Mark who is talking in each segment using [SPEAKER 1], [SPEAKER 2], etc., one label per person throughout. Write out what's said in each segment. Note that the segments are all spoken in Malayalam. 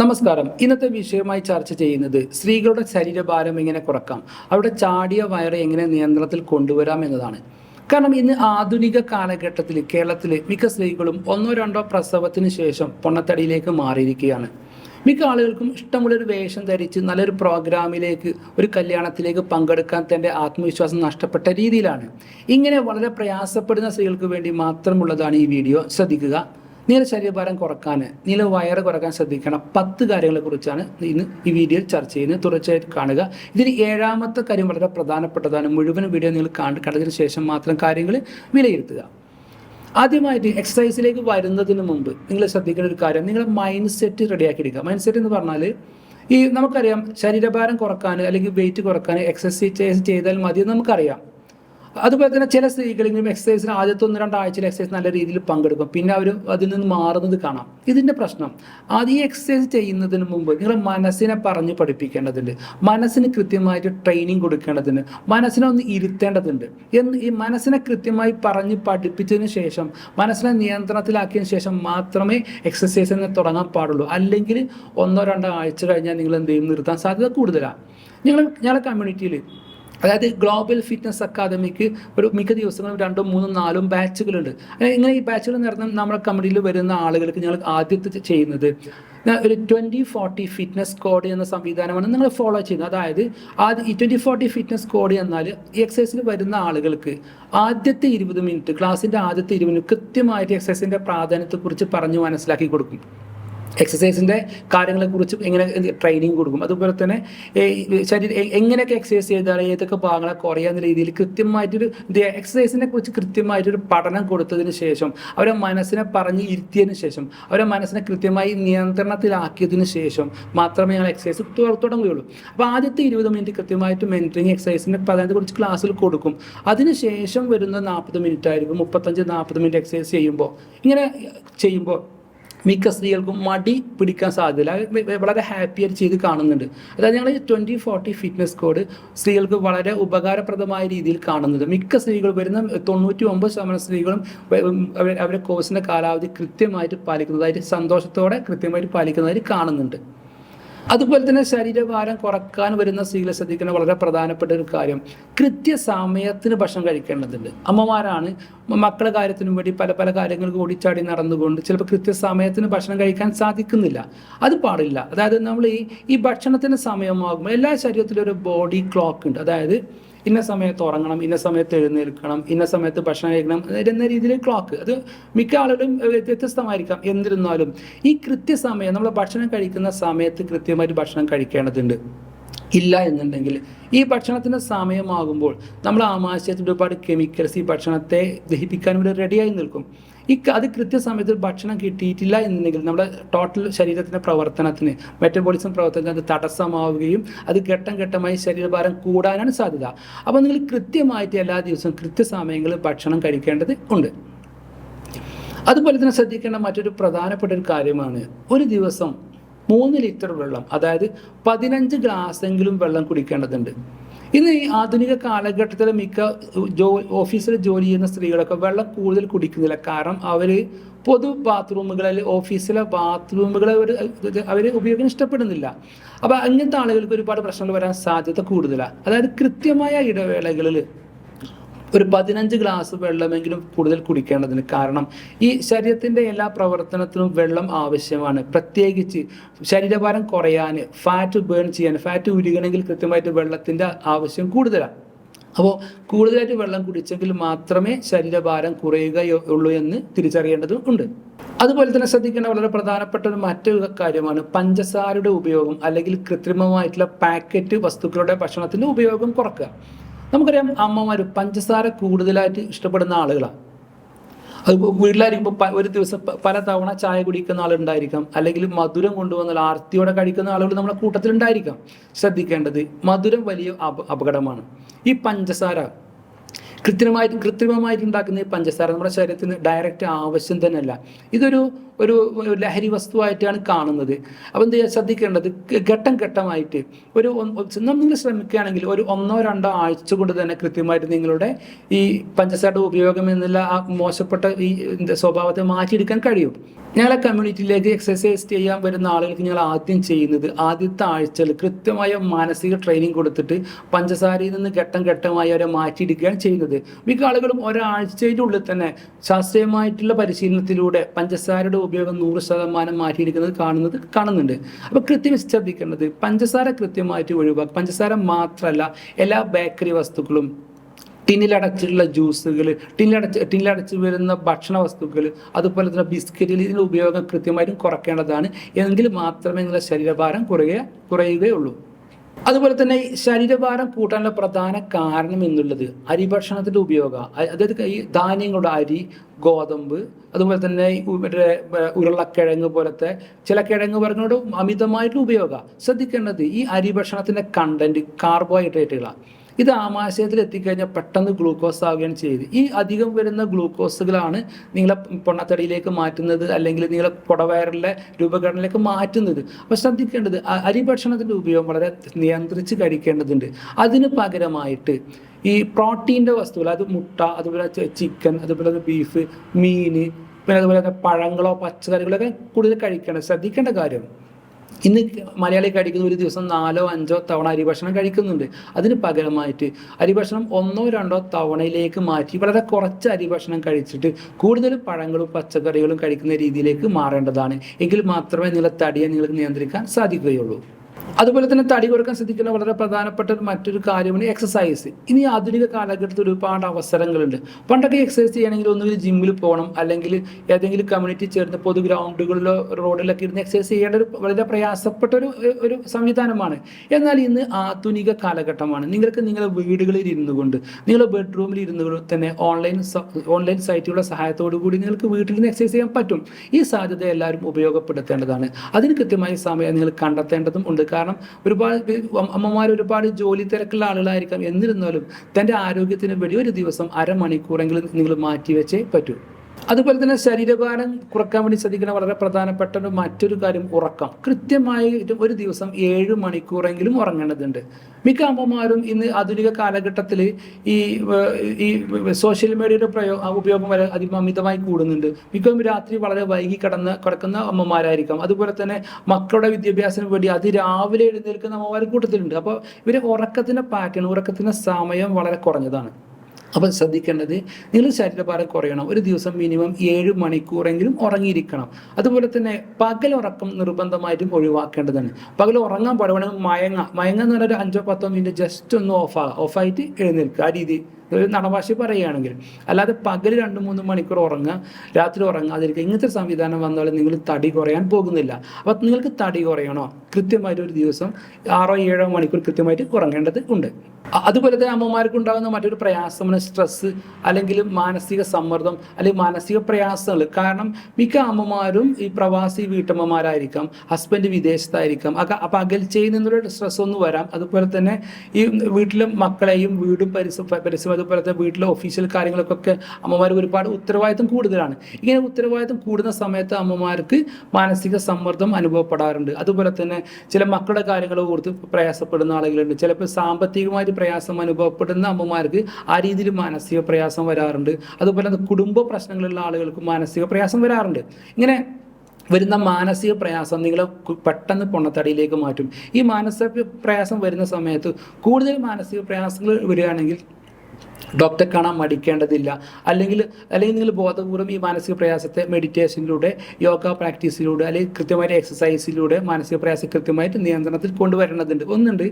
[SPEAKER 1] നമസ്കാരം. ഇന്നത്തെ വിഷയമായി ചർച്ച ചെയ്യുന്നത് സ്ത്രീകളുടെ ശരീരഭാരം എങ്ങനെ കുറക്കാം? അവരുടെ ചാടിയ വയറ് എങ്ങനെ നിയന്ത്രണത്തിൽ കൊണ്ടുവരാം എന്നതാണ്. കാരണം ഇന്ന് ആധുനിക കാലഘട്ടത്തിൽ കേരളത്തിലെ മിക്ക സ്ത്രീകളും ഒന്നോ രണ്ടോ പ്രസവത്തിന് ശേഷം പൊണ്ണത്തടിയിലേക്ക് മാറിയിരിക്കുകയാണ്. മിക്ക ആളുകൾക്കും ഇഷ്ടമുള്ളൊരു വേഷം ധരിച്ച് നല്ലൊരു പ്രോഗ്രാമിലേക്ക് ഒരു കല്യാണത്തിലേക്ക് പങ്കെടുക്കാൻ തന്റെ ആത്മവിശ്വാസം നഷ്ടപ്പെട്ട രീതിയിലാണ്. ഇങ്ങനെ വളരെ പ്രയാസപ്പെടുന്ന സ്ത്രീകൾക്ക് വേണ്ടി മാത്രമുള്ളതാണ് ഈ വീഡിയോ. ശ്രദ്ധിക്കുക. നീല ശരീരഭാരം കുറയ്ക്കാൻ നീല വയറ് കുറയ്ക്കാൻ ശ്രദ്ധിക്കണം. പത്ത് കാര്യങ്ങളെക്കുറിച്ചാണ് ഇന്ന് ഈ വീഡിയോയിൽ ചർച്ച ചെയ്യുന്നത്. തുടർച്ചയായിട്ട് കാണുക. ഇതിൽ ഏഴാമത്തെ കാര്യം വളരെ പ്രധാനപ്പെട്ടതാണ്. മുഴുവൻ വീഡിയോ നിങ്ങൾ കണ്ട് കണ്ടതിന് ശേഷം മാത്രം കാര്യങ്ങൾ വിലയിരുത്തുക. ആദ്യമായിട്ട് എക്സസൈസിലേക്ക് വരുന്നതിന് മുമ്പ് നിങ്ങൾ ശ്രദ്ധിക്കേണ്ട ഒരു കാര്യം നിങ്ങളുടെ മൈൻഡ് സെറ്റ് റെഡിയാക്കി എടുക്കുക. മൈൻഡ് സെറ്റ് എന്ന് പറഞ്ഞാൽ ഈ നമുക്കറിയാം ശരീരഭാരം കുറയ്ക്കാൻ അല്ലെങ്കിൽ വെയിറ്റ് കുറയ്ക്കാൻ എക്സസൈസ് ചെയ്താൽ മതി നമുക്കറിയാം. അതുപോലെ തന്നെ ചില സ്ത്രീകളിലും എക്സസൈസിന് ആദ്യത്തെ ഒന്ന് രണ്ടാഴ്ചയിൽ എക്സസൈസ് നല്ല രീതിയിൽ പങ്കെടുക്കും. പിന്നെ അവർ അതിൽ നിന്ന് മാറുന്നത് കാണാം. ഇതിന്റെ പ്രശ്നം അത് ഈ എക്സസൈസ് ചെയ്യുന്നതിന് മുമ്പ് നിങ്ങൾ മനസ്സിനെ പറഞ്ഞ് പഠിപ്പിക്കേണ്ടതുണ്ട്. മനസ്സിന് കൃത്യമായിട്ട് ട്രെയിനിങ് കൊടുക്കേണ്ടതുണ്ട്. മനസ്സിനെ ഒന്ന് ഇരുത്തേണ്ടതുണ്ട്. എന്ന് ഈ മനസ്സിനെ കൃത്യമായി പറഞ്ഞ് പഠിപ്പിച്ചതിന് ശേഷം മനസ്സിനെ നിയന്ത്രണത്തിലാക്കിയതിന് ശേഷം മാത്രമേ എക്സസൈസിന് തുടങ്ങാൻ പാടുള്ളൂ. അല്ലെങ്കിൽ ഒന്നോ രണ്ടോ ആഴ്ച കഴിഞ്ഞാൽ നിങ്ങൾ എന്ത് ചെയ്യും? നിർത്താൻ സാധ്യത കൂടുതലാണ് ഞങ്ങൾ ഞങ്ങളുടെ കമ്മ്യൂണിറ്റിയിൽ അതായത് ഗ്ലോബൽ ഫിറ്റ്നസ് അക്കാദമിക്ക് ഒരു മിക്ക ദിവസങ്ങളും രണ്ടും മൂന്നും നാലും ബാച്ചുകളുണ്ട്. ഇങ്ങനെ ഈ ബാച്ചുകൾ നടന്ന നമ്മുടെ കമ്പനിയിൽ വരുന്ന ആളുകൾക്ക് ഞങ്ങൾ ആദ്യത്തെ ചെയ്യുന്നത് ഒരു ട്വന്റി ഫോർട്ടി ഫിറ്റ്നസ് കോഡ് എന്ന സംവിധാനമാണ് നിങ്ങൾ ഫോളോ ചെയ്യുന്നത്. അതായത് ആദ്യം ഈ ട്വന്റി ഫോർട്ടി ഫിറ്റ്നസ് കോഡ് എന്നാൽ ഈ എക്സസൈസിൽ വരുന്ന ആളുകൾക്ക് ആദ്യത്തെ ഇരുപത് മിനിറ്റ് ക്ലാസ്സിന്റെ ആദ്യത്തെ ഇരുപത് മിനിറ്റ് കൃത്യമായിട്ട് എക്സസൈസിന്റെ പ്രാധാന്യത്തെക്കുറിച്ച് പറഞ്ഞ് മനസ്സിലാക്കി കൊടുക്കും. എക്സസൈസിന്റെ കാര്യങ്ങളെക്കുറിച്ച് എങ്ങനെ ട്രെയിനിങ് കൊടുക്കും. അതുപോലെ തന്നെ ശരീരം എങ്ങനെയൊക്കെ എക്സസൈസ് ചെയ്താൽ ഏതൊക്കെ ഭാഗങ്ങളെ കുറയാവുന്ന രീതിയിൽ കൃത്യമായിട്ടൊരു എക്സസൈസിനെ കുറിച്ച് കൃത്യമായിട്ടൊരു പഠനം കൊടുത്തതിന് ശേഷം അവരെ മനസ്സിനെ പറഞ്ഞ് ഇരുത്തിയതിന് ശേഷം അവരെ മനസ്സിനെ കൃത്യമായി നിയന്ത്രണത്തിലാക്കിയതിന് ശേഷം മാത്രമേ ഞങ്ങൾ എക്സസൈസ് തുടങ്ങുകയുള്ളൂ. അപ്പോൾ ആദ്യത്തെ ഇരുപത് മിനിറ്റ് കൃത്യമായിട്ട് മെന്ററിങ് എക്സസൈസിന്റെ കുറച്ച് ക്ലാസ്സിൽ കൊടുക്കും. അതിനുശേഷം വരുന്ന നാൽപ്പത് മിനിറ്റ് ആയിരിക്കും മുപ്പത്തഞ്ച് നാൽപ്പത് മിനിറ്റ് എക്സസൈസ് ചെയ്യുമ്പോൾ. ഇങ്ങനെ ചെയ്യുമ്പോൾ മിക്ക സ്ത്രീകൾക്കും മടി പിടിക്കാൻ സാധ്യതയില്ല. വളരെ ഹാപ്പിയായി ചെയ്ത് കാണുന്നുണ്ട്. അതായത് ഞങ്ങൾ ട്വന്റി ഫോർട്ടി ഫിറ്റ്നസ് കോഡ് സ്ത്രീകൾക്ക് വളരെ ഉപകാരപ്രദമായ രീതിയിൽ കാണുന്നുണ്ട്. മിക്ക സ്ത്രീകൾ വരുന്ന തൊണ്ണൂറ്റി ഒമ്പത് ശതമാനം സ്ത്രീകളും അവരുടെ കോഴ്സിന്റെ കാലാവധി കൃത്യമായിട്ട് പാലിക്കുന്നതായിട്ട് സന്തോഷത്തോടെ കൃത്യമായിട്ട് പാലിക്കുന്നതായിട്ട് കാണുന്നുണ്ട്. അതുപോലെ തന്നെ ശരീരഭാരം കുറയ്ക്കാൻ വരുന്ന സ്ത്രീകളെ ശ്രദ്ധിക്കുന്ന വളരെ പ്രധാനപ്പെട്ട ഒരു കാര്യം. കൃത്യസമയത്തിന് ഭക്ഷണം കഴിക്കേണ്ടതുണ്ട്. അമ്മമാരാണ് മക്കളുടെ കാര്യത്തിനും വേണ്ടി പല പല കാര്യങ്ങൾക്ക് ഓടിച്ചാടി നടന്നുകൊണ്ട് ചിലപ്പോൾ കൃത്യസമയത്തിന് ഭക്ഷണം കഴിക്കാൻ സാധിക്കുന്നില്ല. അത് പാടില്ല. അതായത് നമ്മൾ ഈ ഈ ഭക്ഷണത്തിന് സമയമാകുമ്പോൾ എല്ലാ ശരീരത്തിലും ഒരു ബോഡി ക്ലോക്ക് ഉണ്ട്. അതായത് ഇന്ന സമയത്ത് ഉറങ്ങണം ഇന്ന സമയത്ത് എഴുന്നേൽക്കണം ഇന്ന സമയത്ത് ഭക്ഷണം കഴിക്കണം എന്ന രീതിയിൽ ക്ലോക്ക് അത് മിക്ക ആളുകളും വ്യത്യസ്തമായിരിക്കാം. എന്നിരുന്നാലും ഈ കൃത്യസമയം നമ്മൾ ഭക്ഷണം കഴിക്കുന്ന സമയത്ത് കൃത്യമായിട്ട് ഭക്ഷണം കഴിക്കേണ്ടതുണ്ട്. ഇല്ല എന്നുണ്ടെങ്കിൽ ഈ ഭക്ഷണത്തിന്റെ സമയമാകുമ്പോൾ നമ്മൾ ആമാശയത്തിൽ ഒരുപാട് കെമിക്കൽസ് ഈ ഭക്ഷണത്തെ ദഹിപ്പിക്കാൻ വേണ്ടി റെഡിയായി നിൽക്കും. ഈ അത് കൃത്യസമയത്ത് ഭക്ഷണം കിട്ടിയിട്ടില്ല എന്നുണ്ടെങ്കിൽ നമ്മുടെ ടോട്ടൽ ശരീരത്തിന്റെ പ്രവർത്തനത്തിന് മെറ്റബോളിസം പ്രവർത്തനത്തിന് അത് തടസ്സമാവുകയും അത് ഘട്ടം ഘട്ടമായി ശരീരഭാരം കൂടാനാണ് സാധ്യത. അപ്പോൾ നിങ്ങൾ കൃത്യമായിട്ട് എല്ലാ ദിവസവും കൃത്യസമയങ്ങളിൽ ഭക്ഷണം കഴിക്കേണ്ടത് ഉണ്ട്. അതുപോലെ തന്നെ ശ്രദ്ധിക്കേണ്ട മറ്റൊരു പ്രധാനപ്പെട്ട ഒരു കാര്യമാണ്. ഒരു ദിവസം മൂന്ന് ലിറ്റർ വെള്ളം അതായത് പതിനഞ്ച് ഗ്ലാസ്സെങ്കിലും വെള്ളം കുടിക്കേണ്ടതുണ്ട്. ഇന്ന് ഈ ആധുനിക കാലഘട്ടത്തിൽ മിക്ക ജോ ഓഫീസിൽ ജോലി ചെയ്യുന്ന സ്ത്രീകളൊക്കെ വെള്ളം കൂടുതൽ കുടിക്കുന്നില്ല. കാരണം അവർ പൊതു ബാത്റൂമുകളിൽ ഓഫീസിലെ ബാത്റൂമുകൾ അവർ അവർ ഉപയോഗിക്കാൻ ഇഷ്ടപ്പെടുന്നില്ല. അപ്പോൾ അങ്ങനത്തെ ആളുകൾക്ക് ഒരുപാട് പ്രശ്നങ്ങൾ വരാൻ സാധ്യത കൂടുതലാണ് അതായത് കൃത്യമായ ഇടവേളകളിൽ ഒരു പതിനഞ്ച് ഗ്ലാസ് വെള്ളമെങ്കിലും കൂടുതൽ കുടിക്കേണ്ടതിന് കാരണം ഈ ശരീരത്തിന്റെ എല്ലാ പ്രവർത്തനത്തിനും വെള്ളം ആവശ്യമാണ്. പ്രത്യേകിച്ച് ശരീരഭാരം കുറയാൻ ഫാറ്റ് ബേൺ ചെയ്യാൻ ഫാറ്റ് ഉരുകണമെങ്കിൽ കൃത്യമായിട്ട് വെള്ളത്തിന്റെ ആവശ്യം കൂടുതലാണ്. അപ്പോൾ കൂടുതലായിട്ട് വെള്ളം കുടിച്ചെങ്കിൽ മാത്രമേ ശരീരഭാരം കുറയുകയുള്ളൂ എന്ന് തിരിച്ചറിയേണ്ടതും ഉണ്ട്. അതുപോലെ തന്നെ ശ്രദ്ധിക്കേണ്ട വളരെ പ്രധാനപ്പെട്ട ഒരു മറ്റൊരു കാര്യമാണ് പഞ്ചസാരയുടെ ഉപയോഗം അല്ലെങ്കിൽ കൃത്രിമമായിട്ടുള്ള പാക്കറ്റ് വസ്തുക്കളുടെ ഭക്ഷണത്തിന്റെ ഉപയോഗം കുറക്കുക. നമുക്കറിയാം അമ്മമാർ പഞ്ചസാര കൂടുതലായിട്ട് ഇഷ്ടപ്പെടുന്ന ആളുകളാണ് അത് വീട്ടിലായിരിക്കുമ്പോൾ ഒരു ദിവസം പല തവണ ചായ കുടിക്കുന്ന ആളുണ്ടായിരിക്കാം. അല്ലെങ്കിൽ മധുരം കൊണ്ടുവന്നാൽ ആർത്തിയോടെ കഴിക്കുന്ന ആളുകൾ നമ്മുടെ കൂട്ടത്തിലുണ്ടായിരിക്കാം. ശ്രദ്ധിക്കേണ്ടത് മധുരം വലിയ അപ അപകടമാണ്. ഈ പഞ്ചസാര കൃത്രിമമായിട്ട് കൃത്രിമമായിട്ട് ഉണ്ടാക്കുന്ന ഈ പഞ്ചസാര നമ്മുടെ ശരീരത്തിന് ഡയറക്റ്റ് ആവശ്യം തന്നെയല്ല. ഇതൊരു ഒരു ലഹരി വസ്തുവായിട്ടാണ് കാണുന്നത്. അപ്പം എന്ത് ശ്രദ്ധിക്കേണ്ടത് ഘട്ടം ഘട്ടമായിട്ട് ഒരു നിങ്ങൾ ശ്രമിക്കുകയാണെങ്കിൽ ഒരു ഒന്നോ രണ്ടോ ആഴ്ച കൊണ്ട് തന്നെ കൃത്യമായിട്ട് നിങ്ങളുടെ ഈ പഞ്ചസാരയുടെ ഉപയോഗം എന്നുള്ള ആ മോശപ്പെട്ട ഈ സ്വഭാവത്തെ മാറ്റിയെടുക്കാൻ കഴിയും. ഞങ്ങളെ കമ്മ്യൂണിറ്റിയിലേക്ക് എക്സസൈസ് ചെയ്യാൻ വരുന്ന ആളുകൾക്ക് ഞങ്ങൾ ആദ്യം ചെയ്യുന്നത് ആദ്യത്തെ ആഴ്ചയിൽ കൃത്യമായ മാനസിക ട്രെയിനിങ് കൊടുത്തിട്ട് പഞ്ചസാരയിൽ നിന്ന് ഘട്ടം ഘട്ടമായി അവരെ മാറ്റിയെടുക്കുകയാണ് ചെയ്യുന്നത്. മിക്ക ആളുകളും ഒരാഴ്ചയുടെ ഉള്ളിൽ തന്നെ ശാസ്ത്രീയമായിട്ടുള്ള പരിശീലനത്തിലൂടെ പഞ്ചസാരയുടെ ഉപയോഗം നൂറ് ശതമാനം മാറ്റിയിരിക്കുന്നത് കാണുന്നത് കാണുന്നുണ്ട്. അപ്പോൾ കൃത്യം ശ്രദ്ധിക്കേണ്ടത് പഞ്ചസാര കൃത്യമായിട്ട് ഒഴിവാക്കുക. പഞ്ചസാര മാത്രമല്ല എല്ലാ ബേക്കറി വസ്തുക്കളും ടിന്നിലടച്ചിട്ടുള്ള ജ്യൂസുകൾ ടിന്നിലടച്ച് ടിന്നിലടച്ച് വരുന്ന ഭക്ഷണ വസ്തുക്കൾ അതുപോലെ തന്നെ ബിസ്ക്കറ്റിൽ ഉപയോഗം കൃത്യമായിട്ടും കുറയ്ക്കേണ്ടതാണ്. എങ്കിൽ മാത്രമേ നിങ്ങളുടെ ശരീരഭാരം കുറയുക കുറയുകയുള്ളൂ. അതുപോലെ തന്നെ ശരീരഭാരം കൂട്ടാനുള്ള പ്രധാന കാരണം എന്നുള്ളത് അരി ഭക്ഷണത്തിന്റെ ഉപയോഗം അതായത് ഈ ധാന്യങ്ങളുടെ അരി ഗോതമ്പ് അതുപോലെ തന്നെ മറ്റേ ഉരുളക്കിഴങ്ങ് പോലത്തെ ചില കിഴങ്ങ് വർഗങ്ങളുടെ അമിതമായിട്ടുള്ള ഉപയോഗം. ശ്രദ്ധിക്കേണ്ടത് ഈ അരി ഭക്ഷണത്തിന്റെ കണ്ടന്റ് കാർബോഹൈഡ്രേറ്റുകളാണ് ഇത് ആമാശയത്തിൽ എത്തിക്കഴിഞ്ഞാൽ പെട്ടെന്ന് ഗ്ലൂക്കോസ് ആവുകയാണ് ചെയ്ത്. ഈ അധികം വരുന്ന ഗ്ലൂക്കോസുകളാണ് നിങ്ങളെ പൊണ്ണത്തടിയിലേക്ക് മാറ്റുന്നത് അല്ലെങ്കിൽ നിങ്ങളെ കുടവയറിലെ രൂപഘടനയിലേക്ക് മാറ്റുന്നത്. അപ്പോൾ ശ്രദ്ധിക്കേണ്ടത് അരി ഭക്ഷണത്തിന്റെ ഉപയോഗം വളരെ നിയന്ത്രിച്ച് കഴിക്കേണ്ടതുണ്ട്. അതിന് പകരമായിട്ട് ഈ പ്രോട്ടീന്റെ വസ്തുക്കൾ അത് മുട്ട അതുപോലെ ചിക്കൻ അതുപോലെ ബീഫ് മീൻ പിന്നെ അതുപോലെ തന്നെ പഴങ്ങളോ പച്ചക്കറികളൊക്കെ കൂടുതൽ കഴിക്കണം ശ്രദ്ധിക്കേണ്ട കാര്യം ഇന്ന് മലയാളി കഴിക്കുന്ന ഒരു ദിവസം നാലോ അഞ്ചോ തവണ അരിഭക്ഷണം കഴിക്കുന്നുണ്ട്. അതിന് പകരമായിട്ട് അരിഭക്ഷണം ഒന്നോ രണ്ടോ തവണയിലേക്ക് മാറ്റി വളരെ കുറച്ച് അരിഭക്ഷണം കഴിച്ചിട്ട് കൂടുതൽ പഴങ്ങളും പച്ചക്കറികളും കഴിക്കുന്ന രീതിയിലേക്ക് മാറേണ്ടതാണ്. എങ്കിൽ മാത്രമേ നിങ്ങളെ തടിയെ നിങ്ങൾക്ക് നിയന്ത്രിക്കാൻ സാധിക്കുകയുള്ളൂ. അതുപോലെ തന്നെ തടി കുറയ്ക്കാൻ ശ്രദ്ധിക്കുന്ന വളരെ പ്രധാനപ്പെട്ട മറ്റൊരു കാര്യമാണ് എക്സസൈസ് ഇനി ആധുനിക കാലഘട്ടത്തിൽ ഒരുപാട് അവസരങ്ങളുണ്ട്. പണ്ടൊക്കെ എക്സസൈസ് ചെയ്യണമെങ്കിൽ ഒന്നുകിൽ ജിമ്മിൽ പോകണം അല്ലെങ്കിൽ ഏതെങ്കിലും കമ്മ്യൂണിറ്റി ചേർന്ന് പൊതു ഗ്രൗണ്ടുകളിലോ റോഡിലൊക്കെ ഇരുന്ന് എക്സസൈസ് ചെയ്യേണ്ട ഒരു വളരെ പ്രയാസപ്പെട്ട ഒരു ഒരു സംവിധാനമാണ്. എന്നാൽ ഇന്ന് ആധുനിക കാലഘട്ടമാണ്. നിങ്ങൾക്ക് നിങ്ങളുടെ വീടുകളിൽ ഇരുന്നു കൊണ്ട് നിങ്ങളുടെ ബെഡ്റൂമിൽ ഇരുന്നു കൊണ്ട് തന്നെ ഓൺലൈൻ ഓൺലൈൻ സൈറ്റുകളുടെ സഹായത്തോടു കൂടി നിങ്ങൾക്ക് വീട്ടിൽ നിന്ന് എക്സസൈസ് ചെയ്യാൻ പറ്റും. ഈ സാധ്യത എല്ലാവരും ഉപയോഗപ്പെടുത്തേണ്ടതാണ്. അതിന് കൃത്യമായ സമയം നിങ്ങൾ കണ്ടെത്തേണ്ടതും ഉണ്ട്. കാരണം ഒരുപാട് അമ്മമാർ ഒരുപാട് ജോലി തിരക്കുള്ള ആളുകളായിരിക്കാം. എന്നിരുന്നാലും തന്റെ ആരോഗ്യത്തിന് വേണ്ടി ഒരു ദിവസം അരമണിക്കൂറെങ്കിലും നിങ്ങൾ മാറ്റിവെച്ചേ പറ്റൂ. അതുപോലെ തന്നെ ശരീരഭാരം കുറയ്ക്കാൻ വേണ്ടി ശ്രദ്ധിക്കുന്ന വളരെ പ്രധാനപ്പെട്ട ഒരു മറ്റൊരു കാര്യം ഉറക്കം. കൃത്യമായി ഒരു ദിവസം ഏഴ് മണിക്കൂറെങ്കിലും ഉറങ്ങേണ്ടതുണ്ട്. മിക്ക അമ്മമാരും ഇന്ന് ആധുനിക കാലഘട്ടത്തിൽ ഈ ഈ സോഷ്യൽ മീഡിയയുടെ പ്രയോ ഉപയോഗം വരെ അതിമമിതമായി കൂടുന്നുണ്ട്. മിക്കവും രാത്രി വളരെ വൈകി കിടന്ന് കിടക്കുന്ന അമ്മമാരായിരിക്കാം. അതുപോലെ തന്നെ മക്കളുടെ വിദ്യാഭ്യാസത്തിന് വേണ്ടി അതിരാവിലെ എഴുന്നേൽക്കുന്ന അമ്മമാർ കൂട്ടത്തിലുണ്ട്. അപ്പോൾ ഇവരെ ഉറക്കത്തിന്റെ പാറ്റേൺ ഉറക്കത്തിന്റെ സമയം വളരെ കുറഞ്ഞതാണ്. അപ്പോൾ ശ്രദ്ധിക്കേണ്ടത് നിങ്ങൾ ശരീരഭാരം കുറയണം. ഒരു ദിവസം മിനിമം ഏഴ് മണിക്കൂറെങ്കിലും ഉറങ്ങിയിരിക്കണം. അതുപോലെ തന്നെ പകൽ ഉറക്കം നിർബന്ധമായിട്ടും ഒഴിവാക്കേണ്ടതാണ്. പകൽ ഉറങ്ങാൻ പാടുവാണെങ്കിൽ മയങ്ങ. മയങ്ങ എന്ന് പറഞ്ഞാൽ ഒരു അഞ്ചോ പത്തോ മിനിറ്റ് ജസ്റ്റ് ഒന്ന് ഓഫ് ഓഫായിട്ട് എഴുന്നേൽക്കുക. ആ രീതി ഒരു നടഭാഷ പറയുകയാണെങ്കിൽ അല്ലാതെ പകൽ രണ്ട് മൂന്ന് മണിക്കൂർ ഉറങ്ങുക രാത്രി ഉറങ്ങാതിരിക്കുക ഇങ്ങനത്തെ സംവിധാനം വന്നാൽ നിങ്ങൾ തടി കുറയാൻ പോകുന്നില്ല. അപ്പം നിങ്ങൾക്ക് തടി കുറയണോ? കൃത്യമായിട്ട് ഒരു ദിവസം ആറോ ഏഴോ മണിക്കൂർ കൃത്യമായിട്ട് ഉറങ്ങേണ്ടത് ഉണ്ട്. അതുപോലെ തന്നെ അമ്മമാർക്ക് ഉണ്ടാകുന്ന മറ്റൊരു പ്രയാസമാണ് സ്ട്രെസ്സ് അല്ലെങ്കിൽ മാനസിക സമ്മർദ്ദം അല്ലെങ്കിൽ മാനസിക പ്രയാസങ്ങൾ കാരണം മിക്ക അമ്മമാരും ഈ പ്രവാസി വീട്ടമ്മമാരായിരിക്കാം ഹസ്ബൻഡ് വിദേശത്തായിരിക്കാം അപ്പം അകൽച്ചയിൽ നിന്നുള്ള സ്ട്രെസ് ഒന്ന് വരാം. അതുപോലെ തന്നെ ഈ വീട്ടിലെ മക്കളെയും വീടും പരിസ പരിസരം അതുപോലെ തന്നെ വീട്ടിലെ ഒഫീഷ്യൽ കാര്യങ്ങൾക്കൊക്കെ അമ്മമാർക്ക് ഒരുപാട് ഉത്തരവാദിത്തം കൂടുതലാണ്. ഇങ്ങനെ ഉത്തരവാദിത്തം കൂടുന്ന സമയത്ത് അമ്മമാർക്ക് മാനസിക സമ്മർദ്ദം അനുഭവപ്പെടാറുണ്ട്. അതുപോലെ തന്നെ ചില മക്കളുടെ കാര്യങ്ങൾ ഓർത്ത് പ്രയാസപ്പെടുന്ന ആളുകളുണ്ട്. ചിലപ്പോൾ സാമ്പത്തികമായിട്ട് പ്രയാസം അനുഭവപ്പെടുന്ന അമ്മമാർക്ക് ആ രീതിയിൽ മാനസിക പ്രയാസം വരാറുണ്ട്. അതുപോലെ കുടുംബ പ്രശ്നങ്ങളുള്ള ആളുകൾക്ക് മാനസിക പ്രയാസം വരാറുണ്ട്. ഇങ്ങനെ വരുന്ന മാനസിക പ്രയാസം നിങ്ങളെ പെട്ടെന്ന് പൊണ്ണത്തടിയിലേക്ക് മാറ്റും. ഈ മാനസിക പ്രയാസം വരുന്ന സമയത്ത് കൂടുതൽ മാനസിക പ്രയാസങ്ങൾ വരികയാണെങ്കിൽ ഡോക്ടറെ കാണാൻ മടിക്കേണ്ടതില്ല. അല്ലെങ്കിൽ അല്ലെങ്കിൽ നിങ്ങൾ ബോധപൂർവം ഈ മാനസിക പ്രയാസത്തെ മെഡിറ്റേഷനിലൂടെ യോഗ പ്രാക്ടീസിലൂടെ അല്ലെങ്കിൽ കൃത്യമായിട്ട് എക്സസൈസിലൂടെ മാനസിക പ്രയാസം കൃത്യമായിട്ട് നിയന്ത്രണത്തിൽ കൊണ്ടുവരേണ്ടതുണ്ട്. ഒന്നുണ്ട്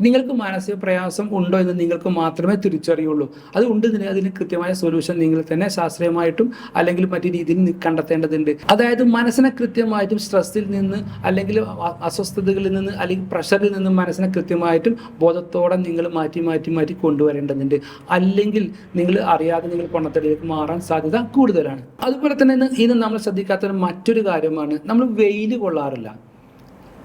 [SPEAKER 1] നിങ്ങൾക്ക് മാനസിക പ്രയാസം ഉണ്ടോ എന്ന് നിങ്ങൾക്ക് മാത്രമേ തിരിച്ചറിയുള്ളൂ. അത് ഉണ്ട് ഇതിന് അതിന് കൃത്യമായ സൊല്യൂഷൻ നിങ്ങൾ തന്നെ ശാസ്ത്രീയമായിട്ടും അല്ലെങ്കിൽ മറ്റു രീതിയിൽ കണ്ടെത്തേണ്ടതുണ്ട്. അതായത് മനസ്സിനെ കൃത്യമായിട്ടും സ്ട്രെസ്സിൽ നിന്ന് അല്ലെങ്കിൽ അസ്വസ്ഥതകളിൽ നിന്ന് അല്ലെങ്കിൽ പ്രഷറിൽ നിന്ന് മനസ്സിനെ കൃത്യമായിട്ടും ബോധത്തോടെ നിങ്ങൾ മാറ്റി മാറ്റി മാറ്റി കൊണ്ടുവരേണ്ടതുണ്ട്. അല്ലെങ്കിൽ നിങ്ങൾ അറിയാതെ നിങ്ങൾ പൊണ്ണത്തടിയിലേക്ക് മാറാൻ സാധ്യത കൂടുതലാണ്. അതുപോലെ തന്നെ ഇന്ന് നമ്മൾ ശ്രദ്ധിക്കാത്ത മറ്റൊരു കാര്യമാണ് നമ്മൾ വെയിൽ കൊള്ളാറില്ല.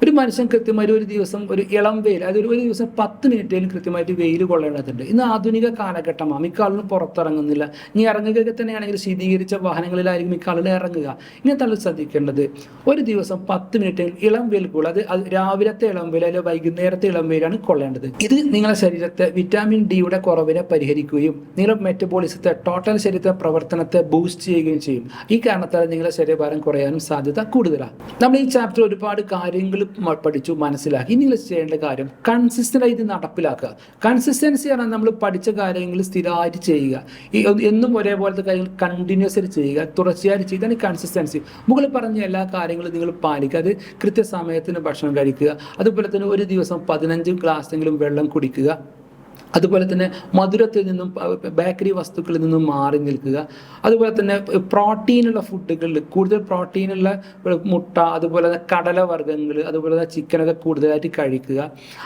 [SPEAKER 1] ഒരു മനുഷ്യൻ കൃത്യമായിട്ട് ഒരു ദിവസം ഒരു ഇളം വെയിൽ അതായത് ഒരു ദിവസം പത്ത് മിനിറ്റേലും കൃത്യമായിട്ട് വെയിൽ കൊള്ളേണ്ടതുണ്ട്. ഇന്ന് ആധുനിക കാലഘട്ടമാണ്. മിക്ക ആളുകളും പുറത്തിറങ്ങുന്നില്ല. ഇനി ഇറങ്ങുകയൊക്കെ തന്നെയാണെങ്കിൽ ശീതീകരിച്ച വാഹനങ്ങളിലായിരിക്കും മിക്ക ആളുകൾ ഇറങ്ങുക. ഇങ്ങനത്തെ തള്ളി ശ്രദ്ധിക്കേണ്ടത്. ഒരു ദിവസം പത്ത് മിനിറ്റ് ഇളം വെയിൽ കൊള്ളുക. അത് രാവിലത്തെ ഇളം വെയിൽ അല്ലെങ്കിൽ വൈകുന്നേരത്തെ ഇളം വെയിലാണ് കൊള്ളേണ്ടത്. ഇത് നിങ്ങളുടെ ശരീരത്തെ വിറ്റാമിൻ ഡിയുടെ കുറവിനെ പരിഹരിക്കുകയും നിങ്ങളുടെ മെറ്റബോളിസത്തെ ടോട്ടൽ ശരീരത്തെ പ്രവർത്തനത്തെ ബൂസ്റ്റ് ചെയ്യുകയും ചെയ്യും. ഈ കാരണത്താൽ നിങ്ങളുടെ ശരീരഭാരം കുറയാനും സാധ്യത കൂടുതലാണ്. നമ്മൾ ഈ ചാപ്റ്റർ ഒരുപാട് കാര്യങ്ങൾ പഠിച്ചു മനസ്സിലാക്കി. ഇനി നിങ്ങൾ ചെയ്യേണ്ട കാര്യം കൺസിസ്റ്റന്റ് ആയി ഇത് നടപ്പിലാക്കുക കൺസിസ്റ്റൻസി പറഞ്ഞാൽ നമ്മൾ പഠിച്ച കാര്യങ്ങൾ സ്ഥിരമായിട്ട് ചെയ്യുക. ഈ എന്നും ഒരേപോലത്തെ കാര്യങ്ങൾ കണ്ടിന്യൂസ് ആയിട്ട് ചെയ്യുക തുടർച്ചയായിട്ട് ചെയ്യുക കൺസിസ്റ്റൻസി മുകളിൽ പറഞ്ഞ എല്ലാ കാര്യങ്ങളും നിങ്ങൾ പാലിക്കുക. അത് കൃത്യസമയത്തിന് ഭക്ഷണം കഴിക്കുക. അതുപോലെ തന്നെ ഒരു ദിവസം പതിനഞ്ച് ഗ്ലാസ്സെങ്കിലും വെള്ളം കുടിക്കുക. അതുപോലെ തന്നെ മധുരത്തിൽ നിന്നും ബേക്കറി വസ്തുക്കളിൽ നിന്നും മാറി നിൽക്കുക. അതുപോലെ തന്നെ പ്രോട്ടീനുള്ള ഫുഡുകളിൽ കൂടുതൽ പ്രോട്ടീനുള്ള മുട്ട അതുപോലെ തന്നെ കടലവർഗങ്ങൾ അതുപോലെ തന്നെ ചിക്കനൊക്കെ കൂടുതലായിട്ട് കഴിക്കുക.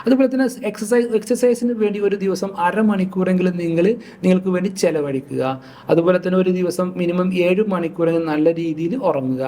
[SPEAKER 1] അതുപോലെ തന്നെ എക്സസൈസ് എക്സസൈസിന് വേണ്ടി ഒരു ദിവസം അരമണിക്കൂറെങ്കിലും നിങ്ങൾ നിങ്ങൾക്ക് വേണ്ടി ചെലവഴിക്കുക. അതുപോലെ തന്നെ ഒരു ദിവസം മിനിമം ഏഴ് മണിക്കൂറെങ്കിലും നല്ല രീതിയിൽ ഉറങ്ങുക.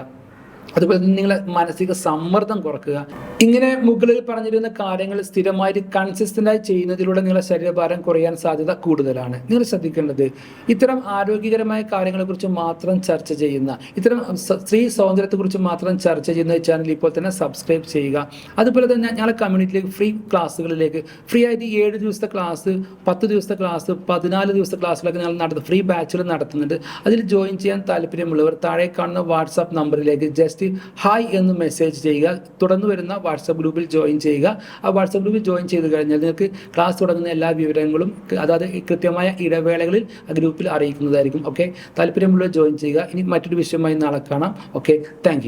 [SPEAKER 1] അതുപോലെ തന്നെ നിങ്ങളെ മാനസിക സമ്മർദ്ദം കുറക്കുക. ഇങ്ങനെ മുകളിൽ പറഞ്ഞിരുന്ന കാര്യങ്ങൾ സ്ഥിരമായിട്ട് കൺസിസ്റ്റന്റ് ആയി ചെയ്യുന്നതിലൂടെ നിങ്ങളുടെ ശരീരഭാരം കുറയാൻ സാധ്യത കൂടുതലാണ്. നിങ്ങൾ ശ്രദ്ധിക്കേണ്ടത് ഇത്തരം ആരോഗ്യകരമായ കാര്യങ്ങളെക്കുറിച്ച് മാത്രം ചർച്ച ചെയ്യുന്ന ഇത്തരം സ്ത്രീ സ്വാതന്ത്ര്യത്തെക്കുറിച്ച് മാത്രം ചർച്ച ചെയ്യുന്ന ചാനൽ ഇപ്പോൾ തന്നെ സബ്സ്ക്രൈബ് ചെയ്യുക. അതുപോലെ തന്നെ ഞങ്ങളുടെ കമ്മ്യൂണിറ്റിയിലേക്ക് ഫ്രീ ക്ലാസ്സുകളിലേക്ക് ഫ്രീ ആയിട്ട് ഏഴ് ദിവസത്തെ ക്ലാസ് പത്ത് ദിവസത്തെ ക്ലാസ് പതിനാല് ദിവസത്തെ ക്ലാസ്സിലൊക്കെ ഞങ്ങൾ നടത്തും. ഫ്രീ ബാച്ചുകൾ നടത്തുന്നുണ്ട്. അതിൽ ജോയിൻ ചെയ്യാൻ താല്പര്യമുള്ളവർ താഴെ കാണുന്ന വാട്സാപ്പ് നമ്പറിലേക്ക് ജസ്റ്റ് ഹായ് എന്ന് മെസ്സേജ് ചെയ്യുക. തുടർന്ന് വരുന്ന വാട്സപ്പ് ഗ്രൂപ്പിൽ ജോയിൻ ചെയ്യുക. ആ വാട്സപ്പ് ഗ്രൂപ്പിൽ ജോയിൻ ചെയ്ത് കഴിഞ്ഞാൽ നിങ്ങൾക്ക് ക്ലാസ് തുടങ്ങുന്ന എല്ലാ വിവരങ്ങളും അതായത് കൃത്യമായ ഇടവേളകളിൽ ആ ഗ്രൂപ്പിൽ അറിയിക്കുന്നതായിരിക്കും. ഓക്കെ താല്പര്യമുള്ളവർ ജോയിൻ ചെയ്യുക. ഇനി മറ്റൊരു വിഷയമായി നാളെ കാണാം. Okay thank